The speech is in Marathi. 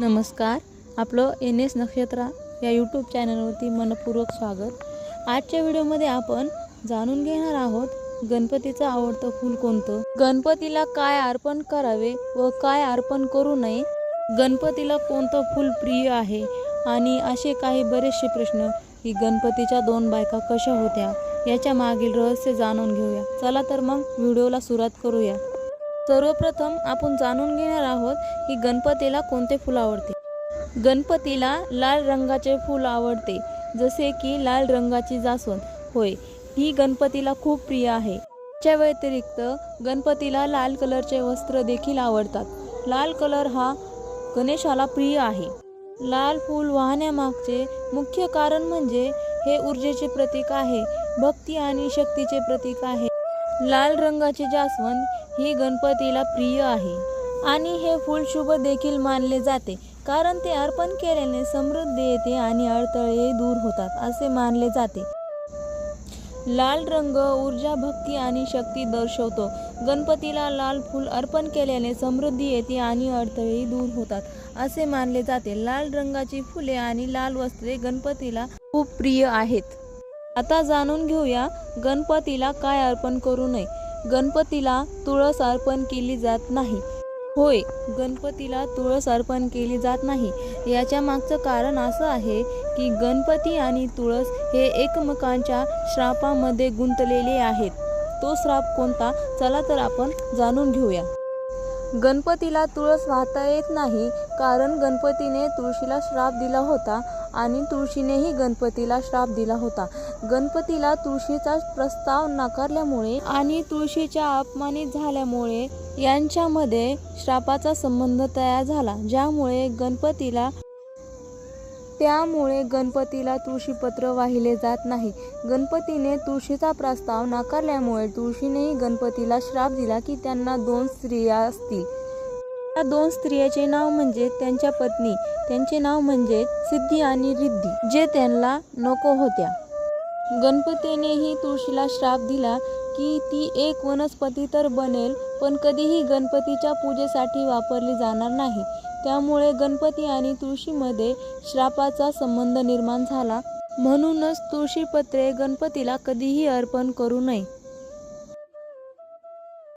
नमस्कार आपलं एन एस नक्षत्रा या यूट्यूब चॅनलवरती मनपूर्वक स्वागत. आजच्या व्हिडिओमध्ये आपण जाणून घेणार आहोत गणपतीचं आवडतं फूल कोणतं? गणपतीला काय अर्पण करावे व काय अर्पण करू नये? गणपतीला कोणतं फूल प्रिय आहे? आणि असे काही बरेचसे प्रश्न की गणपतीच्या दोन बायका कशा होत्या? याच्या मागील रहस्य जाणून घेऊया. चला तर मग व्हिडिओला सुरुवात करूया. सर्वप्रथम आपण जाणून घेणार आहोत की गणपतीला कोणते फूल आवडते. गणपतीला लाल रंगाचे फूल आवडते जसे की लाल रंगाची जास्वंद होय ही गणपतीला खूप प्रिय आहे. त्या व्यतिरिक्त गणपतीला लाल कलरचे वस्त्र देखील आवडतात. लाल कलर हा गणेशाला प्रिय आहे. लाल फूल वाहण्यामागचे मुख्य कारण म्हणजे हे ऊर्जेचे प्रतीक आहे भक्ती आणि शक्तीचे प्रतीक आहे. लाल रंगाचे जास्वंद ही गणपतीला प्रिय आहे. आणि हे फूल शुभ देखील मानले जाते कारण ते अर्पण केल्याने समृद्धी येते आणि अडथळे दूर होतात असे मानले जाते. लाल रंग ऊर्जा भक्ती आणि शक्ती दर्शवतो. गणपतीला लाल फूल अर्पण केल्याने समृद्धी येते आणि अडथळे दूर होतात असे मानले जाते. लाल रंगाची फुले आणि लाल वस्त्रे गणपतीला खूप प्रिय आहेत. आता जाणून घेऊया गणपतीला काय अर्पण करू नये. गणपतीला तुळस अर्पण केली जात नाही. होय गणपतीला तुळस अर्पण केली जात नाही. याच्या मागचं कारण असं आहे की गणपती आणि तुळस हे एकमेकांच्या श्रापामध्ये गुंतलेले आहेत. तो श्राप कोणता? चला तर आपण जाणून घेऊया. गणपतीला तुळस वाहता येत नाही कारण गणपतीने तुळशीला श्राप दिला होता आणि तुळशीनेही गणपतीला श्राप दिला होता. गणपतीला तुळशीचा प्रस्ताव नाकारल्यामुळे आणि तुळशीच्या अपमानित झाल्यामुळे यांच्यामध्ये श्रापाचा संबंध तयार झाला ज्यामुळे गणपतीला त्यामुळे गणपतीला तुळशीपत्र वाहिले जात नाही. गणपतीने तुळशीचा प्रस्ताव नाकारल्यामुळे तुळशीनेही गणपतीला श्राप दिला की त्यांना दोन स्त्रिया असतील. त्या दोन स्त्रियाचे नाव म्हणजे त्यांच्या पत्नी. त्यांचे नाव म्हणजे सिद्धी आणि रिद्धी जे त्यांना नको होत्या. गणपतीनेही तुळशीला श्राप दिला की ती एक वनस्पती तर बनेल पण कधीही गणपतीच्या पूजेसाठी वापरली जाणार नाही. त्यामुळे गणपती आणि तुळशीमध्ये श्रापाचा संबंध निर्माण झाला. म्हणूनच तुळशीपत्रे गणपतीला कधीही अर्पण करू नये.